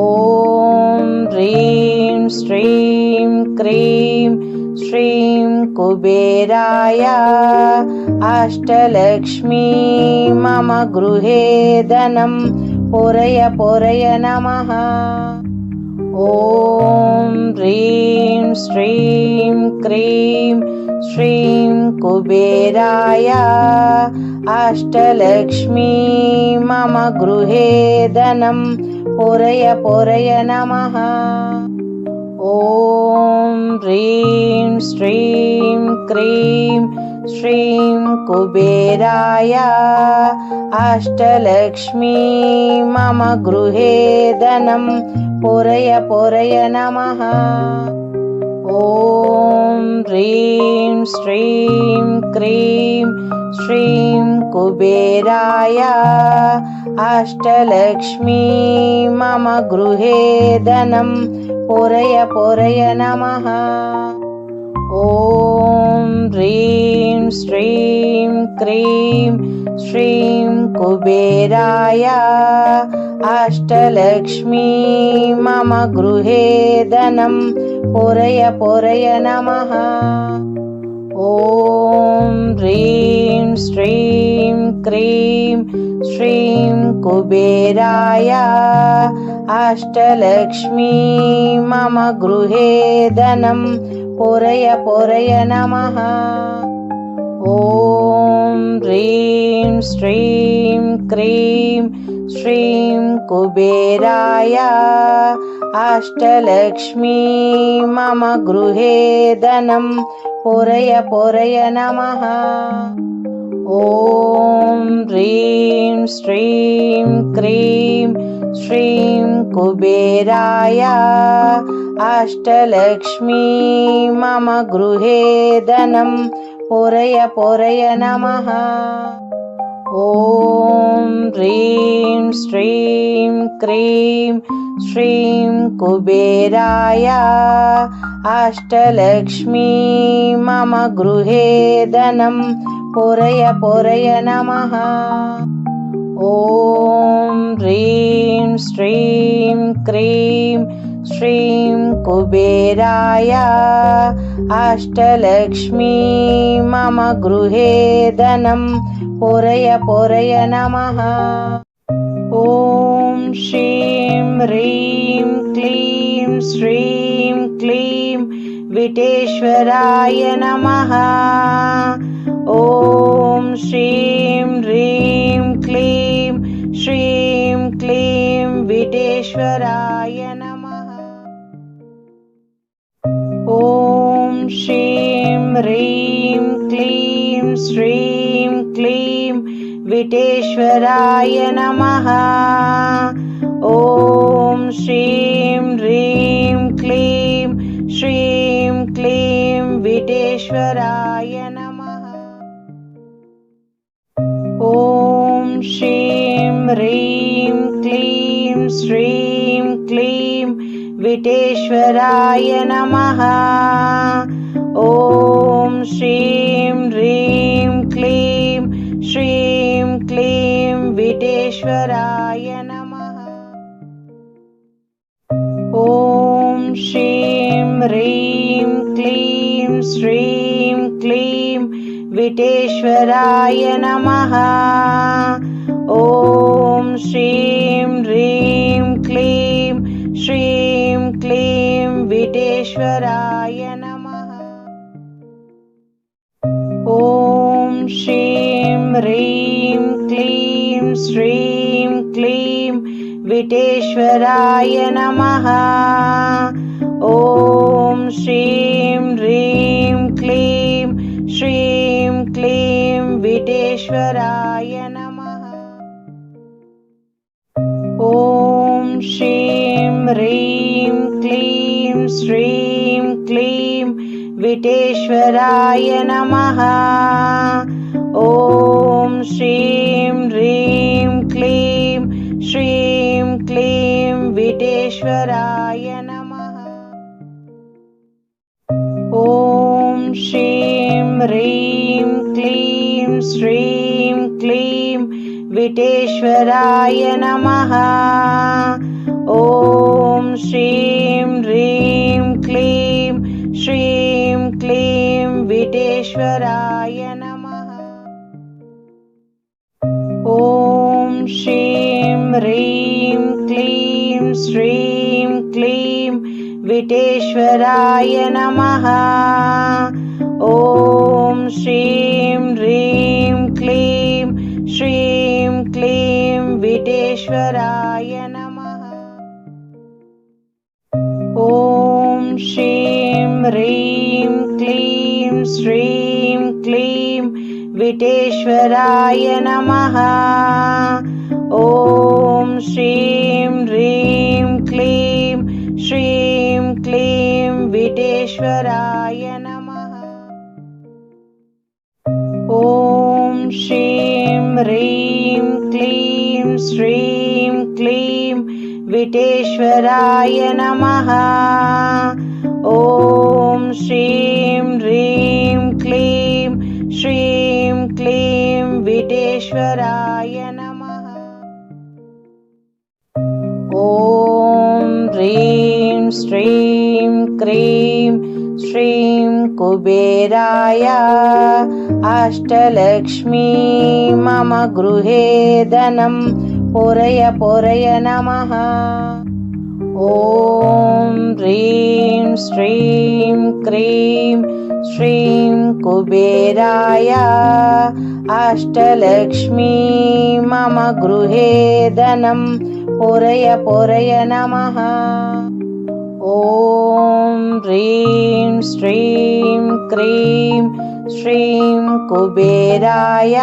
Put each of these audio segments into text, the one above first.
ॐ ह्रीं श्रीं क्रीं श्रीं कुबेराय अष्टलक्ष्मी मम गृहे धनं पुरय पुरय नमः। ॐ ह्रीं श्रीं क्रीं श्रीं कुबेराय अष्टलक्ष्मी मम गृहे धनं पुरय पुरय नमः। ॐ ह्रीं श्रीं क्रीं श्रीं कुबेराय। अष्टलक्ष्मी मम गृहे धनं। पुरय पुरय नमः ॐ ह्रीं श्रीं क्रीं श्रीं कुबेराय अष्टलक्ष्मी मम गृहे धनं पुरय पुरय नमः। ॐ ह्रीं श्रीं क्रीं श्रीं कुबेराय अष्टलक्ष्मी मम गृहे धनं पुरय पुरय नमः। ॐ ह्रीं श्रीं क्रीं श्रीं कुबेराय। अष्टलक्ष्मी मम गृहे धनं पुरय पुरय नमः। ॐ ह्रीं श्रीं क्रीं श्रीं कुबेराय अष्टलक्ष्मी मम गृहे धनं पुरय पुरय नमः ॐ ह्रीं श्रीं क्रीं श्रीं कुबेराय अष्टलक्ष्मी मम गृहे धनं पुरय पुरय नमः। ॐ ह्रीं श्रीं क्रीं श्रीं कुबेराय। अष्टलक्ष्मी मम गृहे धनं। पुरय पुरय नमः। ॐ ह्रीं श्रीं क्रीं श्रीं कुबेराय, अष्टलक्ष्मी, मम गृहे धनं पुरय पुरय नमः। ॐ श्रीं ह्रीं क्लीं श्रीं क्लीं विटेश्वराय नमः। ॐ श्रीं ह्रीं क्लीं श्रीं क्लीं विटेश्वराय। ह्रीं क्लीं श्रीं क्लीं विटेश्वराय नमः। ॐ श्रीं ह्रीं क्लीं श्रीं क्लीं विटेश्वराय नमः। ॐ श्रीं ह्रीं क्लीं श्रीं क्लीं विटेश्वराय नमः ॐ श्रीं ह्रीं क्लीं श्रीं क्लीं विटेश्वराय नमः ॐ श्रीं ह्रीं क्लीं श्रीं क्लीं विटेश्वराय नमः ॐ श्रीं ह्रीं क्लीं श्रीं क्लीं विटेश्वराय ह्रीं क्लीं श्रीं क्लीं विटेश्वराय नमः। ॐ श्रीं ह्रीं क्लीं श्रीं क्लीं विटेश्वराय नमः। ॐ श्रीं ह्रीं क्लीं श्रीं क्लीं विटेश्वराय नमः ॐ श्रीं ह्रीं क्लीं श्रीं क्लीं विटेश्वराय नमः ॐ श्रीं ह्रीं क्लीं श्रीं क्लीं विटेश्वराय नमः ॐ श्रीं ह्रीं क्लीं श्रीं क्लीं विटेश्वराय ह्रीं क्लीं श्रीं क्लीं विटेश्वराय नमः। ॐ श्रीं ह्रीं क्लीं श्रीं क्लीं विटेश्वराय नमः। ॐ श्रीं ह्रीं क्लीं श्रीं क्लीं विटेश्वराय नमः ॐ श्रीं ह्रीं क्लीं श्रीं क्लीं विटेश्वराय नमः ॐ श्रीं ह्रीं क्लीं श्रीं क्लीं विटेश्वराय नमः ॐ श्रीं ह्रीं क्लीं श्रीं क्लीं विटेश्वराय श्रीं क्रीं श्रीं कुबेराय अष्टलक्ष्मी मम गृहे धनं पुरय पुरय नमः ॐ ह्रीं श्रीं क्रीं श्रीं कुबेराय अष्टलक्ष्मी मम गृहे धनं पुरय पुरय नमः ॐ ह्रीं श्रीं क्रीं श्रीं कुबेराय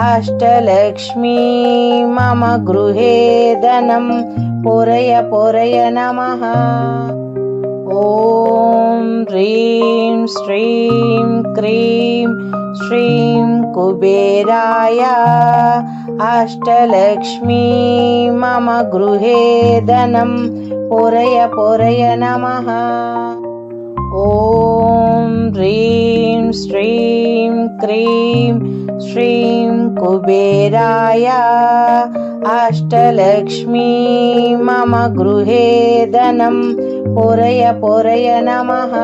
अष्टलक्ष्मी मम गृहे धनं पुरय पुरय नमः। ॐ ह्रीं श्रीं क्रीं श्रीं कुबेराय अष्टलक्ष्मी मम गृहे धनं पुरय पुरय नमः। ॐ ह्रीं श्रीं क्रीं श्रीं कुबेराय। अष्टलक्ष्मी मम गृहे धनं। पुरय पुरय नमः।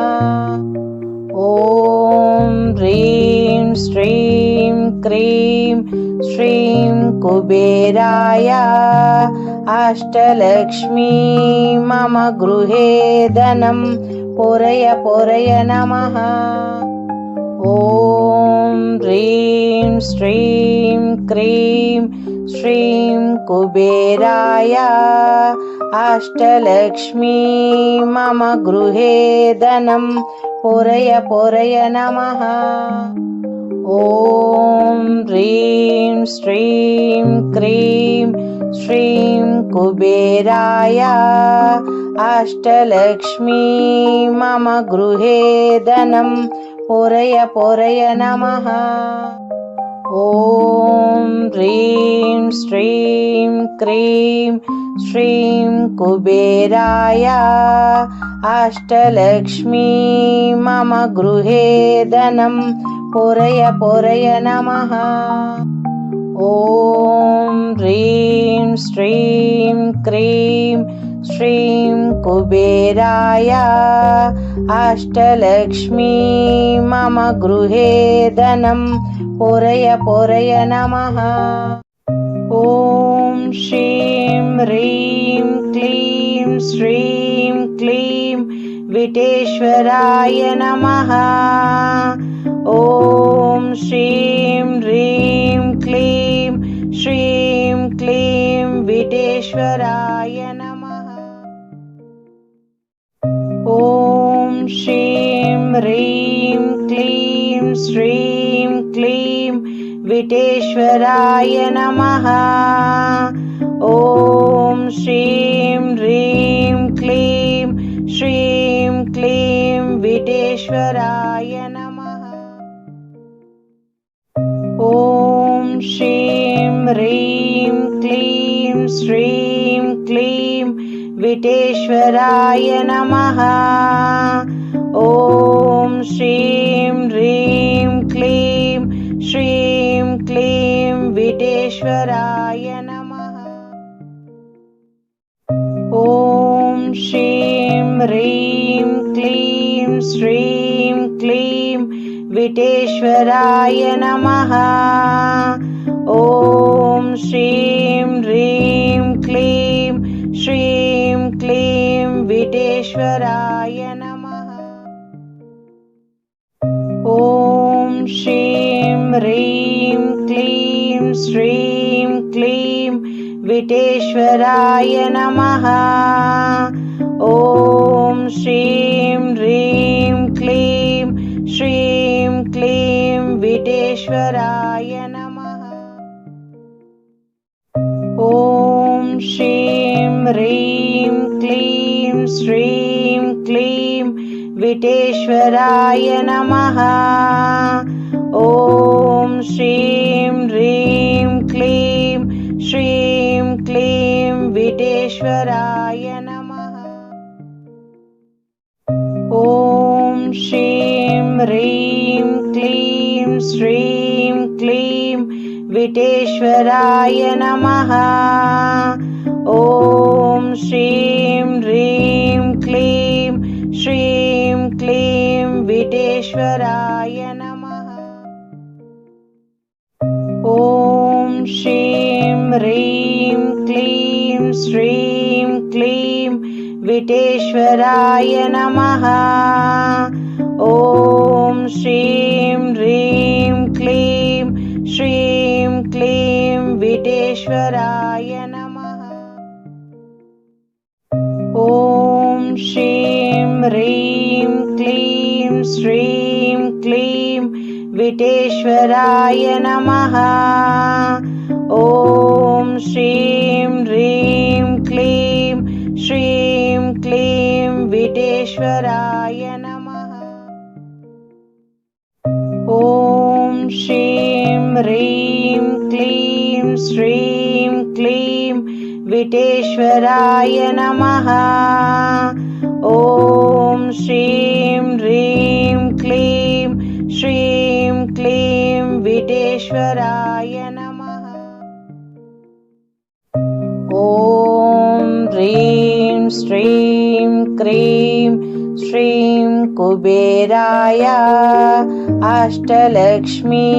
ॐ ह्रीं श्रीं क्रीं श्रीं कुबेराय अष्टलक्ष्मी मम गृहे धनं पुरय पुरय नमः। ॐ ह्रीं श्रीं क्रीं श्रीं कुबेराय। अष्टलक्ष्मी मम गृहे धनं पुरय पुरय नमः। ॐ ह्रीं श्रीं क्रीं श्रीं कुबेराय अष्टलक्ष्मी मम गृहे धनं पुरय पुरय नमः। ॐ ह्रीं श्रीं क्रीं श्रीं कुबेराय अष्टलक्ष्मी मम गृहे धनं पुरय पुरय नमः ॐ ह्रीं श्रीं क्रीं श्रीं कुबेराय अष्टलक्ष्मी मम गृहे धनं पुरय पुरय नमः। ॐ श्रीं ह्रीं क्लीं श्रीं क्लीं विटेश्वराय नमः। ॐ श्रीं ह्रीं क्लीं श्रीं क्लीं विटेश्वराय नमः। ॐ श्रीं ह्रीं क्लीं श्रीं क्लीं विटेश्वराय नमः। ॐ श्रीं ह्रीं क्लीं श्रीं क्लीं विटेश्वराय नमः। ॐ श्रीं ह्रीं क्लीं श्रीं क्लीं विटेश्वराय नमः ॐ श्रीं ह्रीं क्लीं श्रीं क्लीं विटेश्वराय नमः ॐ श्रीं ह्रीं क्लीं श्रीं क्लीं विटेश्वराय नमः। ॐ श्रीं ह्रीं क्लीं श्रीं क्लीं विटेश्वराय नमः। ॐ श्रीं ह्रीं क्लीं श्रीं क्लीं विटेश्वराय नमः विटेश्वराय नमः ॐ श्रीं ह्रीं क्लीं श्रीं क्लीं विटेश्वराय नमः ॐ श्रीं ह्रीं क्लीं श्रीं क्लीं विटेश्वराय नमः ॐ श्रीं ॐ श्रीं ह्रीं क्लीं श्रीं क्लीं विटेश्वराय नमः ॐ श्रीं ह्रीं क्लीं श्रीं क्लीं विटेश्वराय नमः ॐ श्रीं ह्रीं क्लीं श्रीं विटेश्वराय नमः। ॐ श्रीं ह्रीं क्लीं श्रीं क्लीं विटेश्वराय नमः। ॐ श्रीं ह्रीं क्लीं श्रीं क्लीं विटेश्वराय नमः क्रीं श्रीं कुबेराय अष्टलक्ष्मी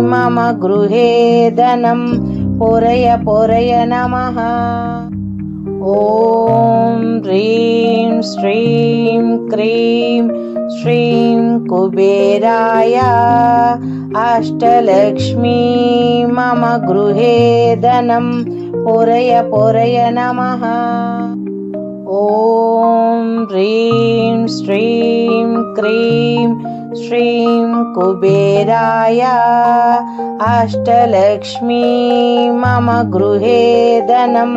मम गृहे धनं पुरय पुरय नमः। ॐ ह्रीं श्रीं क्रीं श्रीं कुबेराय अष्टलक्ष्मी मम गृहे धनं पुरय पुरय नमः। ॐ ह्रीं श्रीं क्रीं श्रीं कुबेराय अष्टलक्ष्मी मम गृहे धनं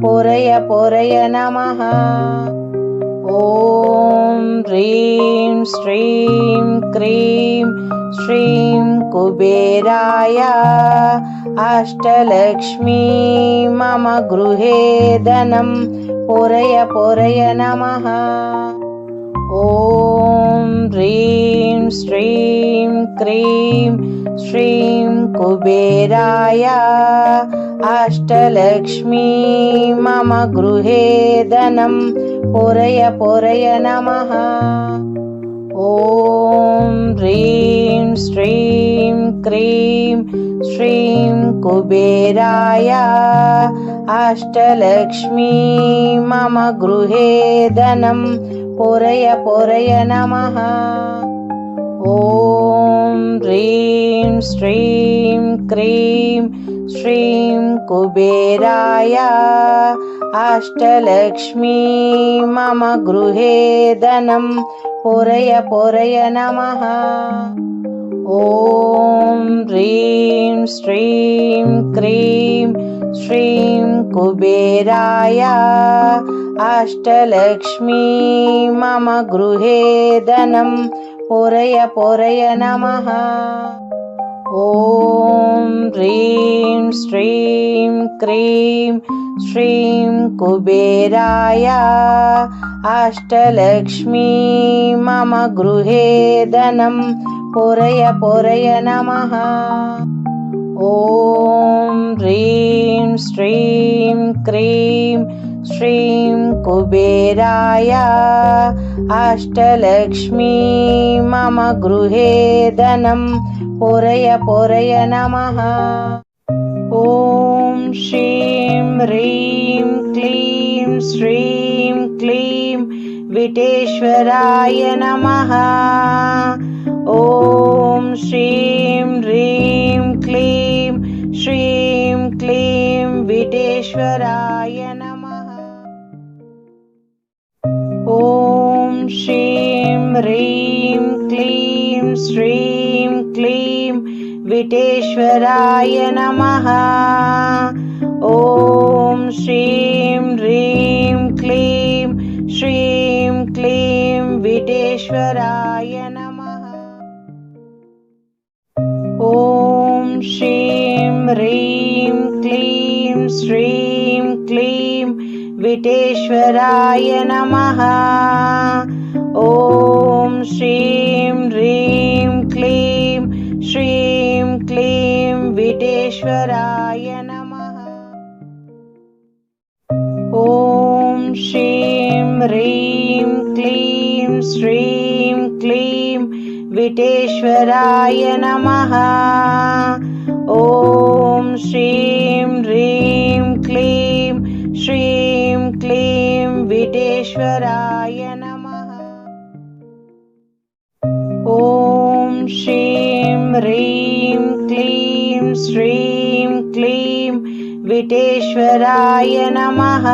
पुरय पुरय नमः। ॐ ह्रीं श्रीं क्रीं श्रीं कुबेराय अष्टलक्ष्मी मम गृहे धनं पुरय पुरय नमः। ॐ ह्रीं श्रीं क्रीं श्रीं कुबेराय। अष्टलक्ष्मी मम गृहे धनं पुरय पुरय नमः। ॐ ह्रीं श्रीं क्रीं श्रीं कुबेराय अष्टलक्ष्मी मम गृहे धनं पुरय पुरय नमः ॐ ह्रीं श्रीं क्रीं श्रीं कुबेराय अष्टलक्ष्मी मम गृहे धनं पुरय पुरय नमः ॐ ह्रीं श्रीं क्रीं श्रीं कुबेराय अष्टलक्ष्मी मम गृहे धनं पुरय पुरय नमः। ॐ ह्रीं श्रीं क्रीं श्रीं कुबेराय अष्टलक्ष्मी मम गृहे धनं पुरय पुरय नमः। ॐ ह्रीं श्रीं क्रीं श्रीं कुबेराय। अष्टलक्ष्मी मम गृहे धनं। पुरय पुरय नमः। ॐ श्रीं ह्रीं क्लीं श्रीं क्लीं विटेश्वराय नमः ॐ श्रीं ह्रीं क्लीं श्रीं क्लीं विटेश्वराय नमः। ॐ श्रीं ह्रीं क्लीं श्रीं क्लीं विटेश्वराय नमः। ॐ श्रीं ह्रीं क्लीं श्रीं क्लीं विटेश्वराय नमः ॐ श्रीं ह्रीं क्लीं श्रीं क्लीं विटेश्वराय नमः। ॐ श्रीं ह्रीं क्लीं श्रीं क्लीं विटेश्वराय नमः। ॐ श्रीं ह्रीं क्लीं श्रीं क्लीं विटेश्वराय नमः ॐ श्रीं ह्रीं क्लीं श्रीं क्लीं विटेश्वराय नमः ॐ श्रीं ह्रीं क्लीं श्रीं क्लीं विटेश्वराय नमः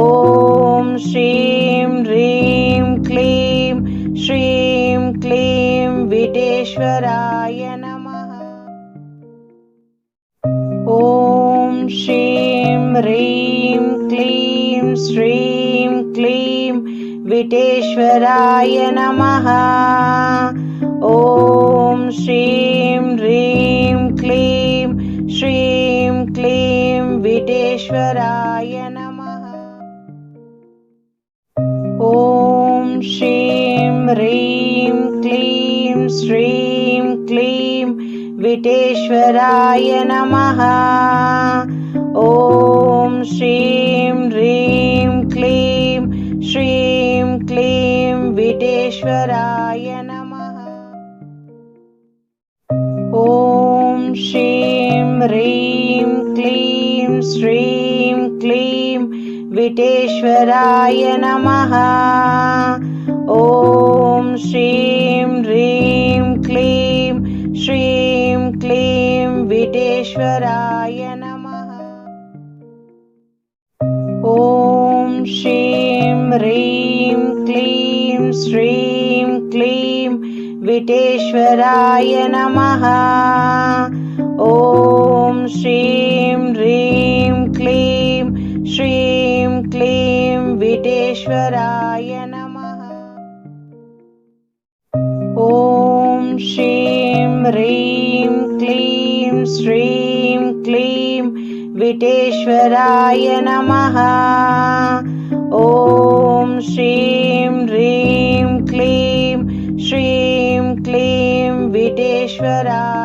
ॐ श्रीं ह्रीं ॐ श्रीं ह्रीं क्लीं श्रीं क्लीं विटेश्वराय नमः। ॐ श्रीं ह्रीं क्लीं श्रीं क्लीं विटेश्वराय नमः। ॐ श्रीं ह्रीं क्लीं श्रीं विटेश्वराय नमः। ॐ श्रीं ह्रीं क्लीं श्रीं क्लीं विटेश्वराय नमः। ॐ श्रीं ह्रीं क्लीं श्रीं क्लीं विटेश्वराय नमः। ॐ श्रीं ह्रीं क्लीं श्रीं विटेश्वराय नमः ॐ श्रीं ह्रीं क्लीं श्रीं क्लीं विटेश्वराय नमः ॐ श्रीं ह्रीं क्लीं श्रीं क्लीं विटेश्वराय नमः ॐ शीं ह्रीं क्लीं श्रीं क्लीं विटेश्वराय नमः ॐ श्रीं ह्रीं क्लीं श्रीं क्लीं विटेश्वराय